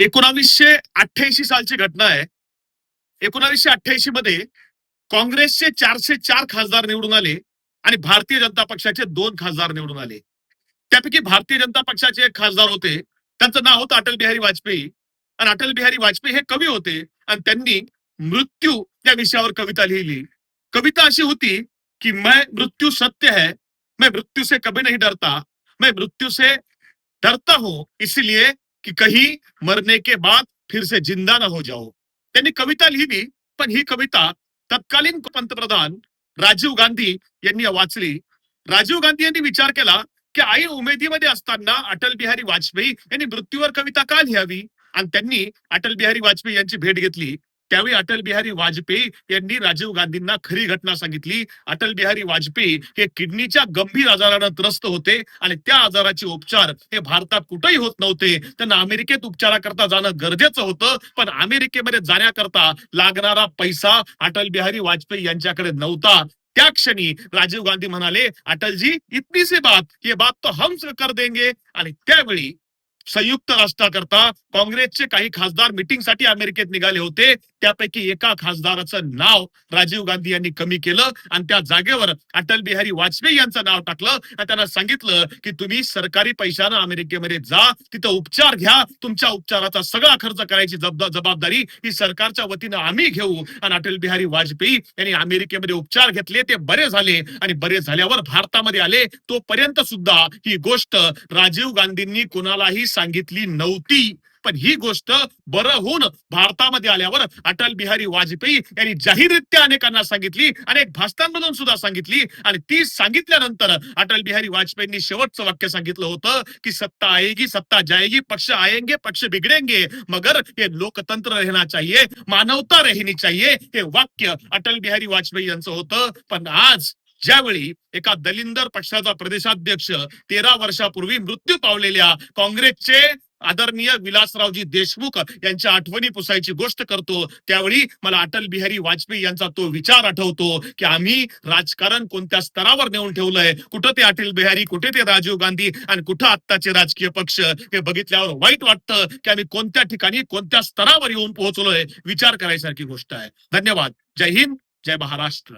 एकोणावीसशे अठ्ठ्याऐंशी सालची घटना आहे. एकोणावीसशे अठ्ठ्याऐंशी मध्ये काँग्रेसचे चारशे चार खासदार निवडून आले आणि भारतीय जनता पक्षाचे दोन खासदार निवडून आले. त्यापैकी भारतीय जनता पक्षाचे एक खासदार होते. त्यांचं नाव होतं अटल बिहारी वाजपेयी. आणि अटल बिहारी वाजपेयी हे कवी होते आणि त्यांनी मृत्यू या विषयावर कविता लिहिली. कविता अशी होती की मैं मृत्यू सत्य है मैं मृत्यू से कभी नहीं डरता. मैं मृत्यू से डरता हूं इसलिए कि कहीं मरने के बाद फिर से जिंदा ना हो जाओ। त्यांनी कविता लिहिली पण ही कविता तत्कालीन पंतप्रधान राजीव गांधी यांनी वाचली. राजीव गांधी यांनी विचार केला की आई उमेदीमध्ये असताना अटल बिहारी वाजपेयी यांनी मृत्यूवर कविता का लिहावी? आणि त्यांनी अटल बिहारी वाजपेयी यांची भेट घेतली. त्यावेळी अटल बिहारी वाजपेयी यांनी राजीव गांधींना खरी घटना सांगितली. अटल बिहारी वाजपेयी हे किडनीच्या गंभीर आजारानं त्रस्त होते आणि त्या आजाराचे उपचार हे भारतात कुठेही होत नव्हते. त्यांना अमेरिकेत उपचाराकरता जाणं गरजेचं होतं पण अमेरिकेमध्ये जाण्याकरता लागणारा पैसा अटल बिहारी वाजपेयी यांच्याकडे नव्हता. त्या क्षणी राजीव गांधी म्हणाले अटलजी इतनी सी बात ये बात तो हम कर देंगे. आणि त्यावेळी संयुक्त राष्ट्राकरता काँग्रेसचे काही खासदार मिटिंगसाठी अमेरिकेत निघाले होते. त्यापैकी एका खासदाराचं नाव राजीव गांधी यांनी कमी केलं आणि त्या जागेवर अटल बिहारी वाजपेयी यांचं नाव टाकलं आणि त्यांना सांगितलं की तुम्ही सरकारी पैशानं अमेरिकेमध्ये जा तिथं उपचार घ्या तुमच्या उपचाराचा सगळा खर्च करायची जबाबदारी ही सरकारच्या वतीनं आम्ही घेऊ. आणि अटल बिहारी वाजपेयी यांनी अमेरिकेमध्ये उपचार घेतले ते बरे झाले आणि बरे झाल्यावर भारतामध्ये आले. तोपर्यंत सुद्धा ही गोष्ट राजीव गांधींनी कोणालाही सांगितली नव्हती. पण ही गोष्ट बरं होऊन भारतामध्ये आल्यावर अटल बिहारी वाजपेयी यांनी जाहीररित्या अनेकांना सांगितली अनेक भाषणांमधून सुद्धा सांगितली. आणि ती सांगितल्यानंतर अटल बिहारी वाजपेयींनी शेवटचं वाक्य सांगितलं होतं की सत्ता आएगी सत्ता जाएगी पक्ष आएंगे पक्ष बिगड़ेंगे. मगर हे लोकतंत्र रहना चाहिए मानवता रहनी चाहिए. हे वाक्य अटल बिहारी वाजपेयी यांचं होतं. पण आज ज्यावेळी एका दलिंदर पक्षाचा प्रदेशाध्यक्ष तेरा वर्षापूर्वी मृत्यू पावलेल्या काँग्रेसचे आदरणीय विलासरावजी देशमुख यांच्या आठवणी पुसायची गोष्ट करतो त्यावेळी मला अटल बिहारी वाजपेयी यांचा तो विचार आठवतो की आम्ही राजकारण कोणत्या स्तरावर नेऊन ठेवलंय? कुठं ते अटल बिहारी कुठे ते राजीव गांधी आणि कुठं आत्ताचे राजकीय पक्ष? हे बघितल्यावर वाईट वाटतं की आम्ही कोणत्या ठिकाणी कोणत्या स्तरावर येऊन पोहोचलोय? विचार करायसारखी गोष्ट आहे. धन्यवाद. जय हिंद. जय महाराष्ट्र.